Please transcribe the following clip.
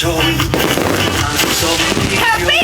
ชมทางสมนิยม